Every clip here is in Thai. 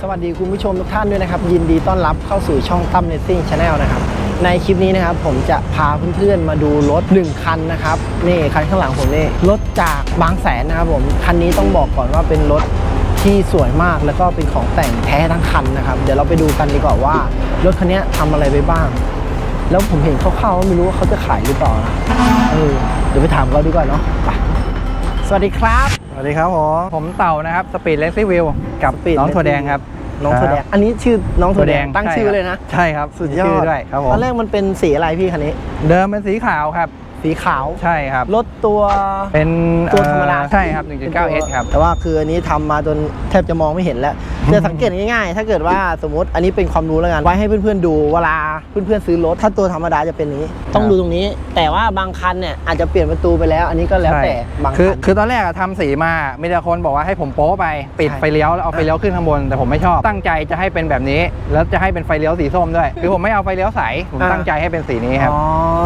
สวัสดีคุณผู้ชมทุกท่านด้วยนะครับ ยินดีต้อนรับเข้าสู่ช่องตั้มเนสซิ่งชาแนลนะครับ ในคลิปนี้นะครับ ผมจะพาเพื่อนๆมาดูรถ 1 คันนะครับ นี่คันข้างหลังผมนี่รถจากบางแสนนะครับผมคันนี้ต้องบอกก่อนว่าเป็นรถที่สวยมากแล้วก็เป็นของแต่งแท้ทั้งคันนะครับ เดี๋ยวเราไปดูกันดีกว่าว่ารถคันนี้ทำอะไรไปบ้าง แล้วผมเห็นคร่าวๆว่าไม่รู้ว่าเขาจะขายหรือเปล่านะเออเดี๋ยวไปถามเขาดีกว่าเนาะไป สวัสดีครับ สวัสดีครับผมผมเต่านะครับสปีดเลสซี่วิลกับ Speed น้อง Racing ถั่วแดงครับ น้องถั่วแดงครับอันนี้ชื่อน้องถั่วแดง ตั้งใชื่อเลยนะ ใช่ครับสุดมียอชื่ดด้วยครับผมตอนแรกมันเป็นสีอะไรพี่คันนี้ เดิมเป็นสีขาวครับ สีขาว ใช่ครับ รถตัวเป็นตัวธรรมดาเอ่อใช่ครับ 1.9S ครับ แต่ว่าคืออันนี้ทำมาจนแทบจะมองไม่เห็นแล้วจะสังเกตง่ายๆ ถ้าเกิดว่าสมมติอันนี้เป็นความรู้แล้วกัน ไว้ให้เพื่อนๆดูเวลาเพื่อนๆซื้อรถ ถ้าตัวธรรมดาจะเป็นอย่างนี้ ต้องดูตรงนี้ แต่ว่าบางคันเนี่ยอาจจะเปลี่ยนประตูไปแล้ว อันนี้ก็แล้วแต่ใช่บางคือคัน คือตอนแรกอะทำสีมา มีแต่คนบอกว่าให้ผมโป๊ไป ปิดใช่ไฟเลี้ยวแล้วเอาไฟเลี้ยวขึ้นข้างบน แต่ผมไม่ชอบ ตั้งใจจะให้เป็นแบบนี้ แล้วจะให้เป็นไฟเลี้ยวสีส้มด้วย คือผมไม่เอาไฟเลี้ยวใส ผมตั้งใจให้เป็นสีนี้ครับอ๋อ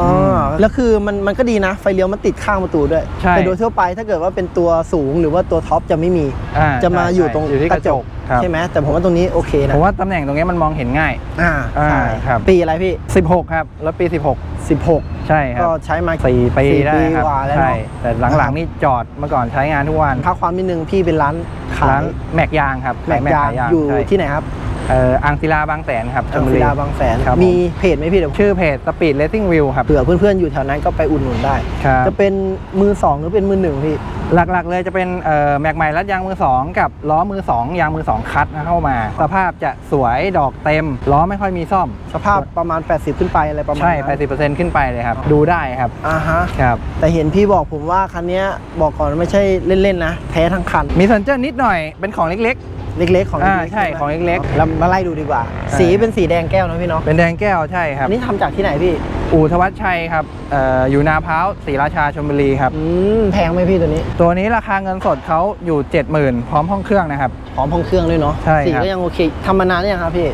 อมแล้วคือมันมันก็ดีนะ ไฟเลี้ยวมันติดข้างประตูด้วย ใช่แต่โดยทั่วไปถ้าเกิดว่าเป็นตัวสูงหรือว่าตัวท็อปจะไม่มี อ่จะมาใช่อยู่ตรงอยู่ที่กระจกครับ ใช่ไหมแต่ผมว่าตรงนี้โอเคนะผมว่าตำแหน่งตรงนี้มันมองเห็นง่าย อ่าอ่าใช่ครับ ปีอะไรพี่ 16 ครับแล้วปี 16 16 ใช่ครัก็บใช้มาสี่ปีสี่ได้ครับกว่าแล้วใช่เนาะ แต่หลังๆนี่จอดเมื่อก่อนใช้งานทุกวันท้าความนิดนึงพี่เป็นร้านขายร้านแม็กยางครับแม็กขยางขอยู่ใช่ที่ไหนครับ เอ่ออังศิลาบางแสนครับชอัลงบุศิรีลาบางแสนครับผมมีเพจไหมพี่เดี๋ยวชื่อเพจ Speed Racing View ครับ เผื่อเพื่อนๆอยู่แถวนั้นก็ไปอุดหนุนได้ ครับ จะเป็นมือสองหรือเป็นมือหนึ่งพี่ หลักๆเลยจะเป็นเอ่อแม็กใหม่รัดยางมือ 2 กับล้อมือ 2 ยางมือ 2 คัดนะเข้ามา สภาพจะสวยดอกเต็ม ล้อไม่ค่อยมีซ่อมสภาพประมาณ 80 ขึ้นไปอะไรประมาณใช่ นั้น80%ขึ้นไปเลยครับ ดูได้ครับอ่าฮะ ครับ แต่เห็นพี่บอกผมว่าคันเนี้ยบอกก่อนไม่ใช่เล่นๆนะ แท้ทั้งคัน มีสัญเจอร์นิดหน่อยเป็นของเล็ก เล็กๆ ของอ่าเล็กๆใช่ไหมของเล็กๆ เรามาไล่ดูดีกว่าใช่สีเป็นสีแดงแก้วนะพี่เนาะๆเป็นแดงแก้วใช่ครับอันนี้ทำจากที่ไหนพี่ อู่ธวัชชัยครับเอ่ออยู่นาพร้าวศรีราชาชลบุรีครับ อืมแพงไหมพี่ตัวนี้ตัวนี้ราคาเงินสดเขาอยู่ 70,000 พร้อมห้องเครื่องนะครับพร้อมห้องเครื่องด้วยเนาะใช่สีครับก็ยังโอเคทำมานานหรือยังครับพี่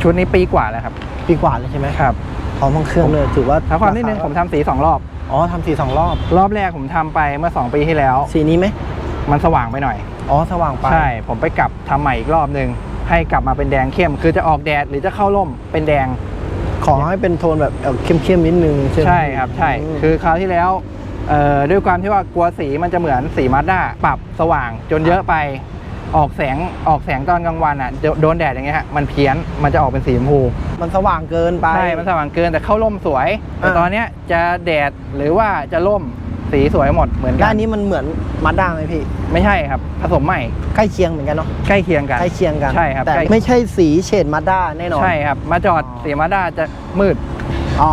ชุดนี้ปีกว่าแล้วครับปีกว่าเลยใช่ไหมครับพร้อมห้องเครื่องเลยถือว่าถ้าความนิดนึงผมทำสี2รอบ อ๋อทำสีสองรอบ รอบแรกผมทำไปเมื่อ 2 ปีที่แล้ว สีนี้ไหมมันสว่างไปหน่อย อ๋อสว่างไป ใช่ ผมไปกลับทำใหม่อีกรอบหนึ่งให้กลับมาเป็นแดงเข้ม คือจะออกแดดหรือจะเข้าร่มเป็นแดง ขอให้เป็นโทนแบบเอ่อเข้มๆนิดนึงใช่ไหมใช่ครับใช่มคือคราวที่แล้วเอ่อด้วยความที่ว่ากลัวสีมันจะเหมือนสีมาด้าปรับสว่างจนเยอะไปออกแสงออกแสงตอนกลางวันอะโดโดนแดดอย่างเงี้ยฮะมันเพี้ยนมันจะออกเป็นสีชมพูมันสว่างเกินไปใช่มันสว่างเกินแต่เข้าร่มสวยแต่อ่าตอนเนี้ยจะแดดหรือว่าจะร่ม สีสวยหมดเหมือนกัด้านนนี้มันเหมือนมาด้าไหมพี่ ไม่ใช่ครับ ผสมใหม่ใกล้เคียงเหมือนกันเนาะ ใกล้เคียงกัน ใกล้เคียงกัน ใช่ครับแต่ใกล้ ไม่ใช่สีเฉดมาด้าแน่นอน ใช่ครับมาจอดอ๋อสีมาด้าจะมืด อ๋อ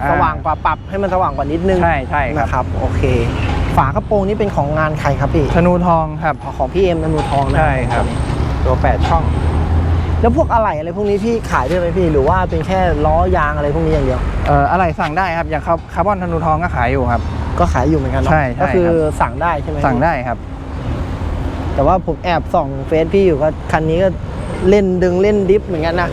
อ่า สว่างกว่าปรับให้มันสว่างกว่านิดนึงใช่ใช่ครับนะครับ โอเค ฝากระโปรงนี่เป็นของงานใครครับพี่ ธนูทองครับ ของพี่เอ็มนมูทองนะใช่ครับ ตัวแปดช่อง แล้วพวกอะไหล่อะไรพวกนี้พี่ขายด้วยไหมพี่ หรือว่าเป็นแค่ล้อยางอะไรพวกนี้อย่างเดียว เอ่ออะไรสั่งได้ครับ อย่างคาร์บอนธนูทองก็ขายอยู่ครับ ก็ขายอยู่เหมือนกันเนาะใช่ใช่ก็คือครับ สั่งได้ใช่ไหมสั่งได้ครับ แต่ว่าผมแอบส่องเฟซพี่อยู่ก็คันนี้ก็เล่นดึงเล่นดิฟเหมือนกันนะ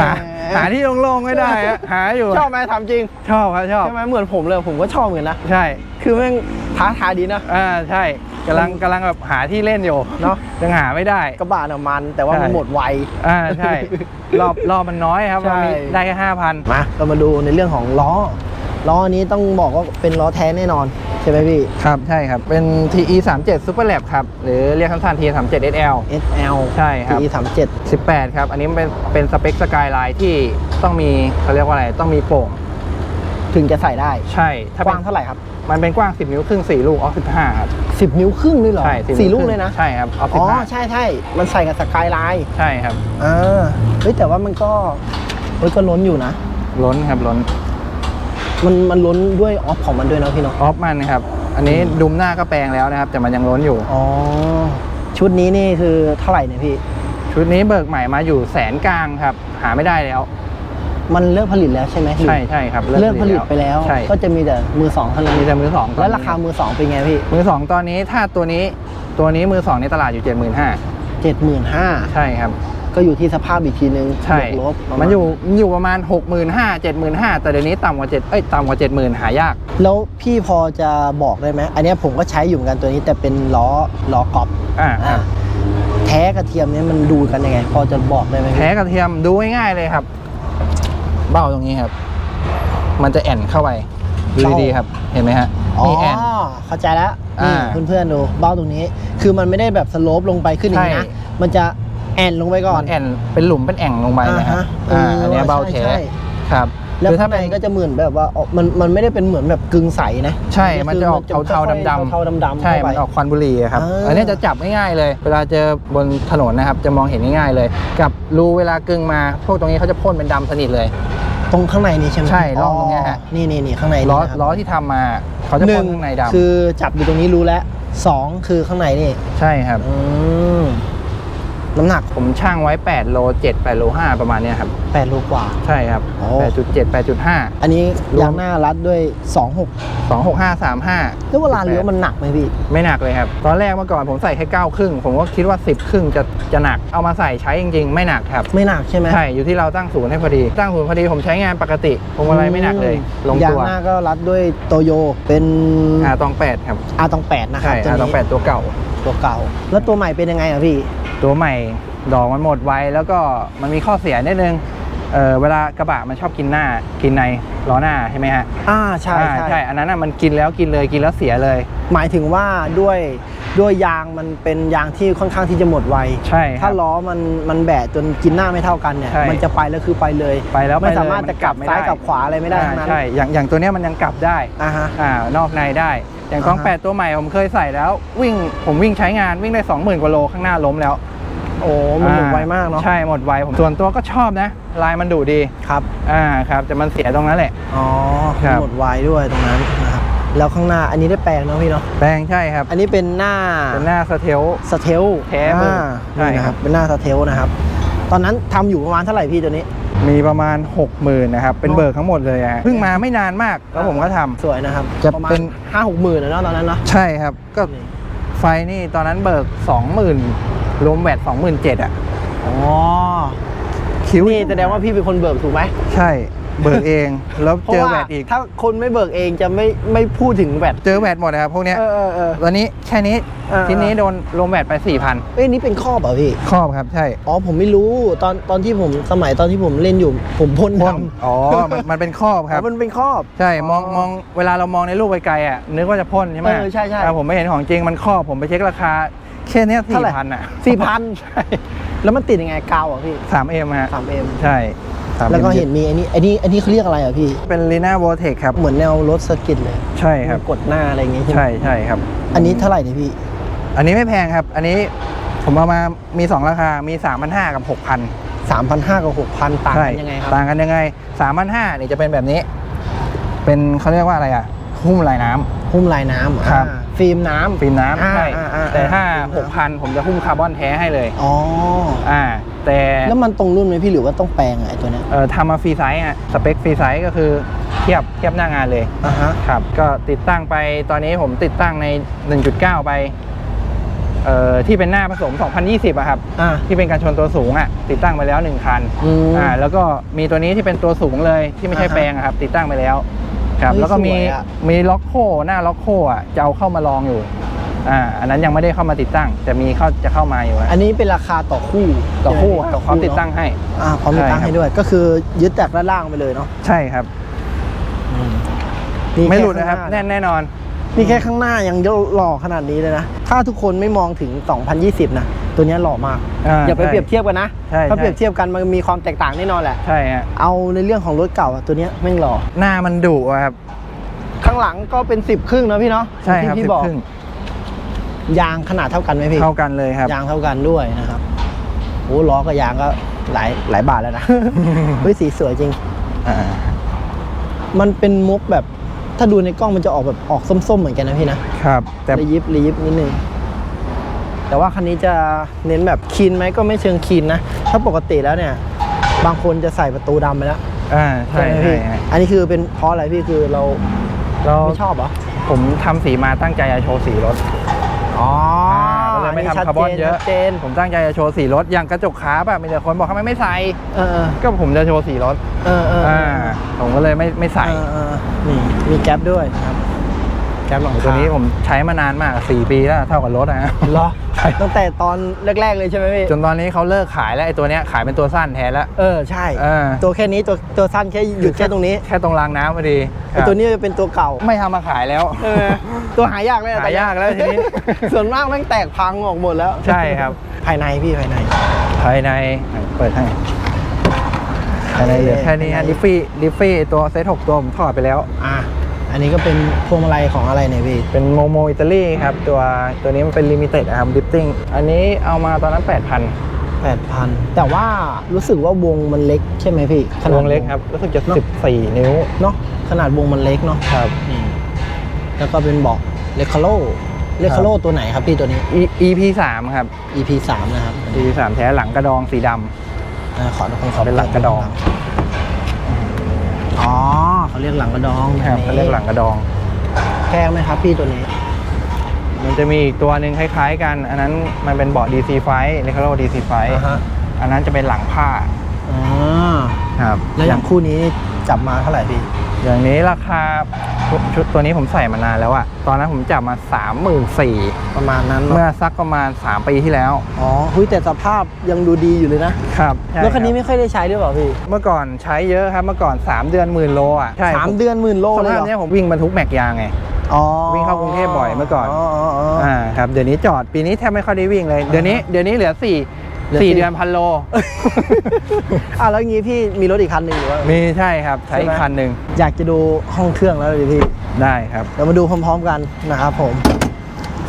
หาแหมหาที่โล่งๆไม่ได้อะหาอยู่ชอบไหมทำจริงชอบครับชอบใช่ไหมเหมือนผมเลยผมก็ชอบเหมือนกันนะ ใช่คือแม่งท้าทายดีนะ อ่าใช่ กำลังกำลังแบบหาที่เล่นอยู่เนาะยังหาไม่ได้ กระบะน่ะมัน แต่ว่าใช่มันหมดไวอ่าใช่ รอบรอบมันน้อยครับใช่เรามีได้แค่ห้าพันมาเรามาดูในเรื่องของล้อ ล้ออันนี้ต้องบอกว่าเป็นล้อแท้แน่นอน ใช่ไหมพี่ ครับ ใช่ครับ เป็น TE 3 7 Super Lab ครับ หรือเรียกสั้นๆ TE 3 7 SL SL ใช่ครับ TE 3 18 ครับ อันนี้มันเป็นเป็นสเปคสกายไลน์ที่ต้องมีเขาเรียกว่าอะไร ต้องมีโป่ง7ถึงจะใส่ได้ ใช่ ถ้ากเป็ว้างนเท่าไหร่ครับ มันเป็นกว้าง 10 นิ้วครึ่ง 4 ลูกออฟ15ครับ10นิ้วครึ่งเลยเหรอใช่10สี่นิ้วลูกครึ่งเลยนะใช่ครับออฟอ๋อ15ใช่ใช่มันใส่กับสกายไลน์ใช่ครับ อ่าเฮ้ยแต่ว่ามันก็เฮ้ยก็ล้นอยู่นะ ล้นครับล้นมันมันล้นด้วยออฟของมันด้วยเนาะพี่เนาะออฟมันครับ อันนี้ดุมหน้าก็แปลงแล้วนะครับ แต่มันยังล้นอยู่ อ๋อชุดนี้นี่คือเท่าไหร่เนี่ยพี่ ชุดนี้เบิกใหม่มาอยู่แสนกลางครับ หาไม่ได้แล้ว มันเลิกผลิตแล้วใช่ไหมใช่ใช่ครับเลิกผลิตไปแล้วใช่ก็จะมีแต่มือสองเท่านั้นมีแต่มือสองตอนนี้แล้วราคามือสองเป็นไงพี่ มือสองตอนนี้ถ้าตัวนี้ตัวนี้มือสองในตลาดอยู่75,000เจ็ดหมื่นห้าใช่ครับ ก็อยู่ที่สภาพอีกทีนึงใช่บวกลบประาณมันอยู่มันอยู่ประมาณ65,000 75,000แต่เดี๋ยวนี้ต่ำกว่า7เอ้ยต่ำกว่า70,000หายาก แล้วพี่พอจะบอกได้ไหมอันเนี้ยผมก็ใช้อยู่เหมือนกันตัวนี้แต่เป็นล้อล้อกอล์ฟอ่าอ่าแท้กระเทียมเนี่ยมันดูกันยังไง พอจะบอกได้ไหมพี่แท้กระเทียมดูง่ายๆเลยครับ เบ้าตรงนี้ครับ มันจะแอนเข้าไปดูดีๆครับ เห็นไหมฮะอ๋อนี่แอน เข้าใจแล้วอ่านี่เพื่อนๆดูเบ้าตรงนี้ คือมันไม่ได้แบบสโลปลงไปขึ้นอย่างนี้นะใช่มันจะแอนลงไปก่อนมันแอนเป็นหลุมเป็นแอ่งลงไปนะฮะอ่าฮะอ่าเอออัอันเนี้ยเบ้าใช่แท้ใช่ครับ แล้วคือข้าถ้างในเป็นก็จะเหมือนแบบว่าออกมันมันไม่ได้เป็นเหมือนแบบกึ่งใสนะใช่ มันจะออกคือเทาๆดำเทาๆดำๆใช่เข้าไปมันออกควันบุหรี่อะครับอ่าอันนี้จะจับง่ายๆเลย เวลาเจอบนถนนนะครับ จะมองเห็นง่ายๆเลย กับรูเวลากึ่งมา พวกตรงนี้เขาจะพ่นเป็นดำสนิทเลย ตรงข้างในนี่ใช่ไหมใช่ร่องตรงเนี้ยฮะนี่นี่นี่ข้างในล้อนี่นะครับล้อที่ทำมาเขาจะหพ่นึ่นงข้างในดำคือจับอยู่ตรงนี้รู้แล้วสองคือข้างในนี่ใช่ครับอืม น้ำหนักผมช่างไว้ 8 โล7 8โล5ประมาณเนี้ยครับแปดโลกว่า ใช่ครับ โอ้ 8.7 8.5 อันนี้รวมยางหน้ารัดด้วย 26 265 35 แล้วเวลาเลี้ยวมันหนักไหมพี่ ไม่หนักเลยครับ ตอนแรกเมื่อก่อนผมใส่แค่9ครึ่ง ผมก็คิดว่า 10 ครึ่งจะจะหนัก เอามาใส่ใช้จริง ๆ ไม่หนักครับ ไม่หนักใช่ไหมใช่ อยู่ที่เราตั้งศูนย์ให้พอดี ตั้งศูนย์พอดีผมใช้งานปกติพวงมาลัยไม่หนักเลย ลงยางตัวหน้าก็รัดด้วยโตโยเป็นอาตองแปดครับอาตองแปดนะครัใช่บตัวอาตองนี้แปดตัวเก่า ตัวเก่า แล้วตัวใหม่เป็นยังไงอะพี่ ตัวใหม่ดอกมันหมดไวแล้วก็มันมีข้อเสียนิดนึงเออเวลากระบะมันชอบกินหน้ากินในล้อหน้าใช่ไหมฮะอ่าใช่อ่าใช่ ใช่อันนั้นน่ะมันกินแล้วกินเลยกินแล้วเสียเลย หมายถึงว่าด้วยด้วยยางมันเป็นยางที่ค่อนข้างที่จะหมดไว ใช่คถ้ารับ ล้อมันมันแบะจนกินหน้าไม่เท่ากันเนี่ย ใช่ มันจะไปแล้วคือไปเลย ไปแล้วไม่ไปเลยสามารถจะกลับมันซ้ายด้กลับขวาอะไรไม่ได้ทั้งอ่านั้นใช่อย่างอย่างตัวเนี้ยมันยังกลับได้อ่าฮะ อ่านอกในได้ อย่างกองอ่าฮะแปดตัวใหม่ผมเคยใส่แล้ว วิ่งผมวิ่งใช้งานวิ่งได้ 20,000กว่าโลข้างหน้าล้มแล้ว โอ้มันหมดไวมากเนาะใช่หมดไวผมส่วนตัวก็ชอบนะ ลายมันดุดีครับอ่าครับแต่มันเสียตรงนั้นแหละอ๋อครับหมดไวด้วยตรงนั้นนะครับแล้วข้างหน้าอันนี้ได้แปลงเนาะพี่เนาะแปลงใช่ครับ อันนี้เป็นหน้าเป็นหน้าสเทลสเทลแท้เบอร์อ่าใช่นี่นะคครัรับบเป็นหน้าสเทลนะครับ ตอนนั้นทำอยู่ประมาณเท่าไหร่พี่ตัวนี้ มีประมาณ 60,000นะครับ เป็นเบิกทั้งหมดเลยอะเพิ่งมาไม่นานมาก แล้วผมก็ทำสวยนะครับ จะประมาณเป็นห้าหกหมื่นนะเนาะตอนนั้นเนาะใช่ครับ ก็นี่ไฟนี่ตอนนั้นเบิก 20,000รวมแวด27,000อะอ๋อคิ้วนี่แสดงว่าพี่เป็นคนเบิกถูกไหมใช่ เบิกเอง แล้วเพราะเจอว่าแวดอีก ถ้าคนไม่เบิกเองจะไม่ไม่พูดถึงแวดเจอแวดหมดนะครับพวกเนี้ยเออเออเออ ตอนนี้แค่นี้เออ ทีนี้โดนรวมแวดไป4,000เอ้ยนี่เป็นข้อบเหรอพี่ ครอบครับใช่อ๋อผมไม่รู้ตอนตอนที่ผมสมัยตอนที่ผมเล่นอยู่ ผมพ่นพ่นดำอ๋อมันมันเป็นครอบครับ อ๋อมันเป็นครอบ ใช่มองอ๋อมองเวลาเรามองในรูปไกลๆอะนึกว่าจะพ่นใช่ไหมเออใช่ใช่ แต่ผมไม่เห็นของจริงมันครอบผมไปเช็คราคาแค่เนี้ยเท่าไหร่สี่พันอะสี่พันใช่แล้วมันติดยังไงกาวเหรอะพี่สามเอ็มฮะสามเอ็มใช่ 3M แล้วก็เห็นมีอันนี้อันนี้อันนี้เขาเรียกอะไรอะพี่เป็นลีน่าโวเทคครับ เหมือนแนวรถสกิตเลยใช่ครับกดหน้าอะไรอย่างงี้ใช่ไหมใช่ใช่ครับ อันนี้เท่าไหร่เนี่ยพี่ อันนี้ไม่แพงครับ อันนี้ผมเอามามี 2 ราคา มี 3,500 กับ 6,000สามพันห้ากับหกพันต่างกันยังไงครับต่างกันยังไง3,500นี่จะเป็นแบบนี้ เป็นเขาเรียกว่าอะไรอะหุ้มลายน้ำหุ้มลายน้ำครับอ่าฟิล์มน้ำฟิล์มน้ำอ่าใช่อ่าอ่าแต่ถ้าฟิล์มน้ำ6,000ผมจะหุ้มคาร์บอนแท้ให้เลยอ๋ออ่า แต่แล้วมันตรงรุ่นไหมพี่หรือว่าต้องแปลงอะไอ้ตัวเนี้ยเอ่อทำมาฟรีไซส์อะสเปคฟรีไซส์ก็คือเทียบเทียบหน้างานเลยอ่าฮะครับ ก็ติดตั้งไปตอนนี้ผมติดตั้งใน 1.9 ไปเอ่อที่เป็นหน้าผสม 2020อะครับ อ่าที่เป็นการชนตัวสูงอะติดตั้งไปแล้ว1คันอืมอ่าแล้วก็มีตัวนี้ที่เป็นตัวสูงเลยที่ไม่ใช่อ่าฮะแปลงอะครับ ติดตั้งไปแล้ว ครับ เฮ้ยแล้วก็มีสวยอะ มีล็อกโคหน้าล็อกโคอะจะเอาเข้ามาลองอยู่ อ่าอันนั้นยังไม่ได้เข้ามาติดตั้ง แต่มีเข้าจะเข้ามาอยู่อะอันนี้เป็นราคาต่อคู่ต่อคู่ต่อพร้อมคู่ติดตั้งเนให้อะอ่าพร้อมติดตั้งใช่ครับให้ด้วย ก็คือยึดจากด้านล่างไปเลยเนาะใช่ครับนี่ไม่แค่หลุดนะครับข้างาแน่นแน่นอนนี่แค่ข้างหน้ายังหล่อขนาดนี้เลยนะ ถ้าทุกคนไม่มองถึง 2020 นะ ตัวเนี้ยหล่อมากอ่าอย่าไปใช่เปรียบเทียบกันนะใช่ถ้าใช่เปรียบเทียบกันมันมีความแตกต่างแน่นอนแหละ ใช่ฮะ เอาในเรื่องของรถเก่าอะตัวเนี้ยแม่งหล่อ หน้ามันดุอะครับ ข้างหลังก็เป็น 10 ครึ่งนะพี่เนาะ ใช่ครับที่สิพี่บบอกครึ่ง ยางขนาดเท่ากันไหมพี่เท่ากันเลยครับยางเท่ากันด้วยนะครับโอ้ล้อกับยางก็หลายหลายบาทแล้วนะเฮ้ยสีสวยจริงอ่ามันเป็นมุกแบบถ้าดูในกล้องมันจะออกแบบออกส้มๆเหมือนกันนะพี่นะครับ แต่ระยิบระยิบนิดนึงแต่ว่าคันนี้จะเน้นแบบคีนไหมก็ไม่เชิงคีนนะถ้าปกติแล้วเนี่ย บางคนจะใส่ประตูดำไปแล้วอ่าใช่ไหมใช่พี่ฮะอันนี้คือเป็นเพราะอะไรพี่คือเราเราไม่ชอบเหรอผมทำสีมาตั้งใจจะโชว์สีรถ อ๋อก็เลยไม่ชัดทำคาร์บอนจเยอะ ชัดเจนผมตั้งใจจะโชว์สีรถอย่างกระจกขาแบบมีแต่คนบอกทำไมไม่ใส่เออก็ผมจะโชว์สีรถเออเออเอออ่าผมก็เลยไม่ไม่ใส่เออเออนี่มีแก๊ปด้วยนะครับ แก๊ปหลังคาตัวนี้ผมใช้มานานมาก 4 ปีแล้วเท่ากับรถนะเหรอตั้งแต่ตอนแรก ๆ เลยใช่ไหมพี่จนตอนนี้เขาเลิกขายแล้วไอ้ตัวเนี้ยขายเป็นตัวสั้นแทนแล้วเออใช่เออตัวแค่นี้ตัวตัวสั้นแค่หยุดแค่ตรงนี้แค่ตรงรางน้ำพอดีไอตัวนี้จะเป็นตัวเก่าไม่ทำมาขายแล้วเออตัวหายากเลยอะหายากแล้วทีนี้ส่วนมากแม่งแตกพังออกหมดแล้ว ใช่ครับ ภายในพี่ภายใน ภายในเปิดให้ภายในเหลือแค่นี้ฮะภายในดิฟฟี่ดิฟฟี่ตัวเซตหกตัวผมถอดไปแล้วอะ อันนี้ก็เป็นพวงมาลัยของอะไรเนี่ยพี่เป็นโมโมอิตาลีครับ ตัวตัวนี้มันเป็นลิมิเต็ดนะครับดิฟติ้งอันนี้เอามาตอนนั้น 8,000แปดพันแต่ว่ารู้สึกว่าวงมันเล็กใช่ไหมพี่ขนาดวงเล็กครับรู้สึกจะ 14 นิ้วเนาะขนาดวงมันเล็กเนาะครับนี่แล้วก็เป็นเบอกเลคาโลเลคาโลตัวไหนครับพี่ตัวนี้ E- EP 3ครับ EP 3นะครับ EP 3แท้หลังกระดองสีดอ่าขอขอขอเป็นหลังกระดอง อ๋อ เขาเรียกหลังกระดองำครับเขาเรียกหลังกระดอง แพงไหมครับพี่ตัวนี้ มันจะมีอีกตัวหนึ่งคล้ายๆ กัน อันนั้นมันเป็นเบาะ DC ไฟเรียกว่า DC ไฟอ่าฮะ อันนั้นจะเป็นหลังผ้าอ๋อ ครับแล้วอย่างคู่นี้จับมาเท่าไหร่พี่ อย่างนี้ราคา ชุดตัวนี้ผมใส่มานานแล้วอะตอนนั้นผมจับมา 34,000ประมาณนั้นเมื่เนาะอสักประมาณ 3 ปีที่แล้ว อ๋อหุ้ยแต่สภาพยังดูดีอยู่เลยนะครับใช่รถคันนี้รับไม่ค่อยได้ใช้ด้วยเปล่าพี่เมื่อก่อนใช้เยอะครับ เมื่อก่อน 3 เดือนหมื่นโลอะใช่สามผมเดือนหมื่นโลสเลยภาเหพรอเนี้ยผมวิ่งบรรทุกแม็กยางไง อ๋อวิ่งเข้ากรุงเทพบ่อยเมื่อก่อน อ๋ออ๋ออ๋ออ่าครับ เดี๋ยวนี้จอด ปีนี้แทบไม่ค่อยได้วิ่งเลย เดี๋ยวนี้ เดี๋ยวนี้เหลือ4เหลือสี่4เดือนพันโล อะแล้วงี้พี่มีรถอีกคันหนึ่งหรือว่า มีใช่ครับ ใช้ใช่ไหมอีกคันหนึ่งอยากจะดูห้องเครื่องแล้วเลยพี่ ได้ครับ เดี๋ยวมาดูพร้อมๆกันนะครับผม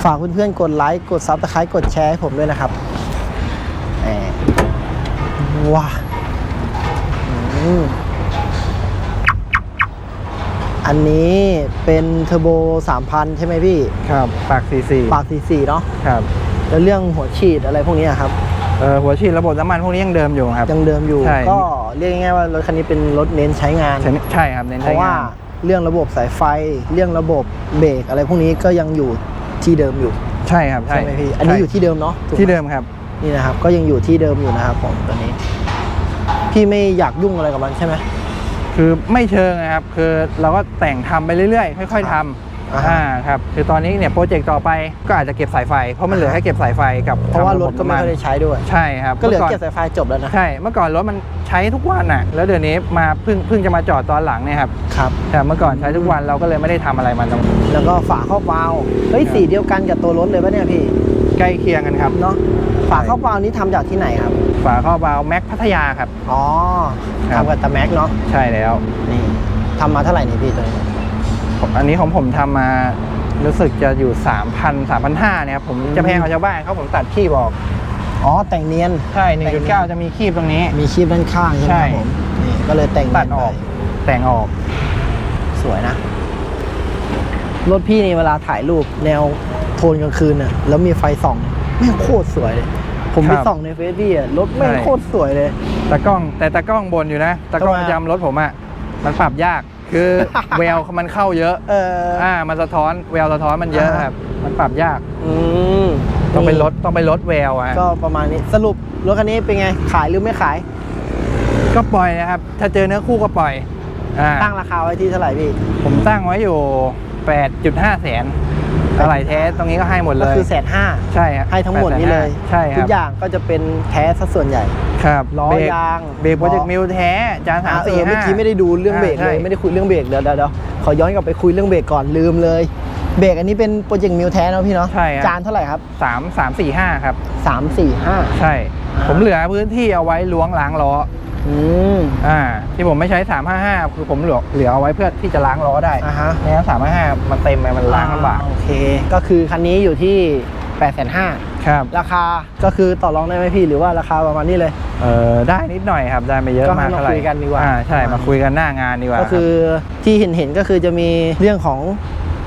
ฝากเพื่อนๆกดไลค์ กดซับสไครต์กดแชร์ให้ผมด้วยนะครับแหมว้าอืมอันนี้เป็นเทอร์โบ 3,000 ใช่ไหมพี่ ครับ ปาก44ปาก 44 เนาะ ครับ แล้วเรื่องหัวฉีดอะไรพวกนี้อะครับ เออหัวฉีดระบบน้ำมันพวกนี้ยังเดิมอยู่ครับ ยังเดิมอยู่ ใช่ ก็เรียกง่ายๆว่ารถคันนี้เป็นรถเน้นใช้งาน ใช่ใช่ครับเน้นเพใช้ราะว่างานเรื่องระบบสายไฟ เรื่องระบบเบรกอะไรพวกนี้ก็ยังอยู่ที่เดิมอยู่ใช่ครับใช่ไหมพี่อันนี้อยู่ที่เดิมเนาะถูกไหที่เดิมครับ นี่นะครับ ก็ยังอยู่ที่เดิมอยู่นะครับผมตัวนี้ พี่ไม่อยากยุ่งอะไรกับมันใช่ไหม คือไม่เชิงนะครับ คือเราก็แต่งทำไปเรื่อยๆ ค่อย ๆท อ่าำฮะ อ่าครับ คือตอนนี้เนี่ยโปรเจกต์ต่อไปก็อาจจะเก็บสายไฟ เพราะมันเหลืออ่าฮะแค่เก็บสายไฟกับเพราะว่ารถก็ทำไม่บค่อยได้ใช้ด้วย ใช่ครับก็เหลือมื่เก็บสายไฟจบแล้วนะใช่ เมื่อก่อนรถมันใช้ทุกวันน่ะ แล้วเดี๋ยวนี้มาเพิ่งเพิ่งจะมาจอดตอนหลังเนี่ยครับครับ แต่เมื่อก่อนใช้ทุกวันเราก็เลยไม่ได้ทำอะไรมันตรงนี้แล้วก็ฝาครอบวาล์วเฮ้ยครับสีเดียวกันกับตัวรถเลยปะเนี่ยพี่ใกล้เคียงกันครับ เนาะฝาครอบวาล์วนี้ทำจากที่ไหนครับ ฝาครอบวาล์วแม็กพัทยาครับ อ๋อครับ ทำกับตาแม็กเนาะใช่แล้ว นี่ทำมาเท่าไหร่นี่พี่ตัวนี้ อันนี้ของผมทำมารู้สึกจะอยู่ 3,000 3,500เนี่ยครับผมจะแพงกว่าชาวบ้านเขาผมตัดขี้บอก อ๋อแต่งเนียนใช่1.9 จะมีคีบตรงนี้ มีคีบด้านข้างใช่ไหมใช่ครับผมนี่ก็เลยแต่งเนีตัยดนอไปอก แต่งออก สวยนะ รถพี่นี่เวลาถ่ายรูปแนวโทนกลางคืนน่ะแล้วมีไฟส่องแม่งโคตรสวยเลย ผมไปครับส่องในเฟซพี่อะรถแม่งใช่โคตรสวยเลยตากล้องแต่ตากล้องบนอยู่นะตากล้องทำไมประอะจำรถผมอะมันปรับยาก คือแววมันเข้าเยอะเออออ่ามันสะท้อนแววสะท้อนมันเยอะอ่าฮะครับมันปรับยากอืมต้องเป็นรถต้องเป็นรถแววอะก็ประมาณนี้สรุปรถคันนี้เป็นไงขายหรือไม่ขาย ก็ปล่อยนะครับ ถ้าเจอเนื้อคู่ก็ปล่อยอ่าตั้งราคาไว้ที่เท่าไหร่พี่ ผมตั้งไว้อยู่ 8.5 แสน อะไรแท้ตรงนี้ก็ให้หมดเลก็ยคือแสนห้าใช่ครับให้ทั้งหมดนี้เลยใช่คทุรับกอย่างก็จะเป็นแท้ซะส่วนใหญ่ครับล้อเบรกยางเบรกโปรเจกล้ต์อมิวแท้จานสามอะเอสี่อห้าเมื่อกี้ไม่ได้ดูเรื่องเบรกอ่าเลยใช่ไม่ได้คุยเรื่องเบรกเดี๋ยวเดี๋ยวเดี๋ยวขอย้อนกลับไปคุยเรื่องเบรกก่อนลืมเลยเบรกอันนี้เป็นโปรเจกต์มิวแท้เนอะพี่เนาะใช่ครับจานเท่าไหร่ครับสามสามสี่ห้าครับสามสี่ห้าใช่อ่าผมเหลือพื้นที่เอาไว้ล้วงล้างล้อ อืมอ่าที่ผมไม่ใช้ 355 คือผมเหลือเหลือเอาไว้เพื่อที่จะล้างล้อได้อ่าฮะไม่งั้น355 มันเต็มไปมันล้างลำบากโอเค ก็คือคันนี้อยู่ที่8ปดแสนห้าครับราคาก็คือต่อรองได้ไหมพี่หรือว่าราคาประมาณนี้เลย เออได้นิดหน่อยครับได้ไม่เยอะก็ให้มากเท่าไหร่มาคุยกันดีกว่า อ่าใช่มาคุยกันหน้างานดีกว่าก็คือที่เห็นเห็นๆก็คือจะมีเรื่องของ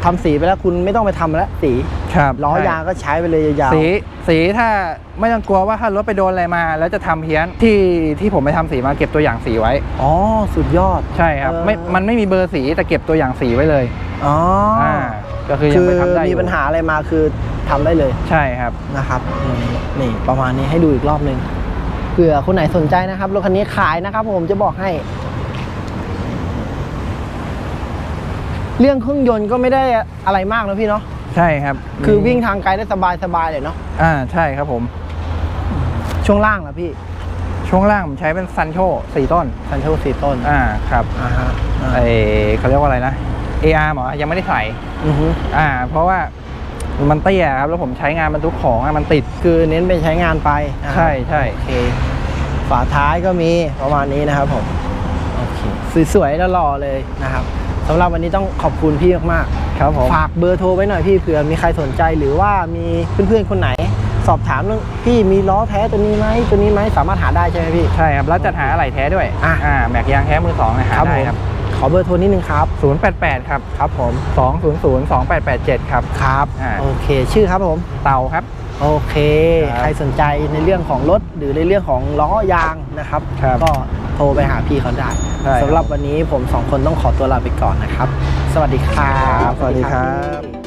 ทำสีไปแล้วคุณไม่ต้องไปทำแล้วสีครับล้อยางก็ใช้ไปเลยยาวๆสีสีถ้าไม่ต้องกลัวว่าถ้ารถไปโดนอะไรมา แล้วจะทำเพี้ยนที่ที่ผมไปทำสีมาเก็บตัวอย่างสีไว้ อ๋อ สุดยอดใช่ครับเออไม่มันไม่มีเบอร์สีแต่เก็บตัวอย่างสีไว้เลยอ๋อออ่าก็คือยัคืงอไปทำได้มีอยู่ปัญหาอะไรมาคือทำได้เลย ใช่ครับนะครับนี่นี่ประมาณนี้ให้ดูอีกรอบหนึ่งเผื่อคนไหนสนใจนะครับรถคันนี้ขายนะครับ ผมจะบอกให้ เรื่องเครื่องยนต์ก็ไม่ได้อะไรมากนะพี่เนาะใช่ครับคือมีวิ่งทางไกลได้สบายสบายๆเลยเนาะอ่าใช่ครับผม ช่วงล่างนะพี่ ช่วงล่างผมใช้เป็นซันโชสี่ต้นซันโชสี่ต้น อ่าครับอ่าฮะไอเขาเรียกว่าอะไรนะ AR หมอยังไม่ได้ใส่อือฮึอ่า เพราะว่ามันเตี้ยครับ แล้วผมใช้งานบรรทุกของอะมันติด คือเน้นไปใช้งานไปอ่าใช่ใช่โอเค ฝาท้ายก็มีประมาณนี้นะครับผม โอเค สวยๆแล้วหล่อเลยนะครับ สำหรับวันนี้ต้องขอบคุณพี่มากครับผมๆฝากเบอร์โทรไว้หน่อยพี่เผื่อมีใครสนใจหรือว่ามีเพื่อนๆคนไหน สอบถามเรื่องพี่มีล้อแท้ตัวนี้ไหมตัวนี้ไหมสามารถหาได้ใช่ไหมพี่ ใช่ครับ แล้วจัดหาอะไรแท้ด้วยอะ อ่าแม็กยางแท้มือสองนะหาได้ผมครับ ขอเบอร์โทรนิดนึงครับ 088 ครับ ครับผม 200 2887 ครับ ครับอ่า โอเค ชื่อครับผม เตาครับ โอเค ครับใครสนใจในเรื่องของรถหรือในเรื่องของล้อยางนะครับ ครับ ก็ โทรไปหาพี่เขาได้ได้ครับ สำหรับวันนี้ผมสองคนต้องขอตัวลาไปก่อนนะครับ สวัสดีครับ สวัสดีครับ พี่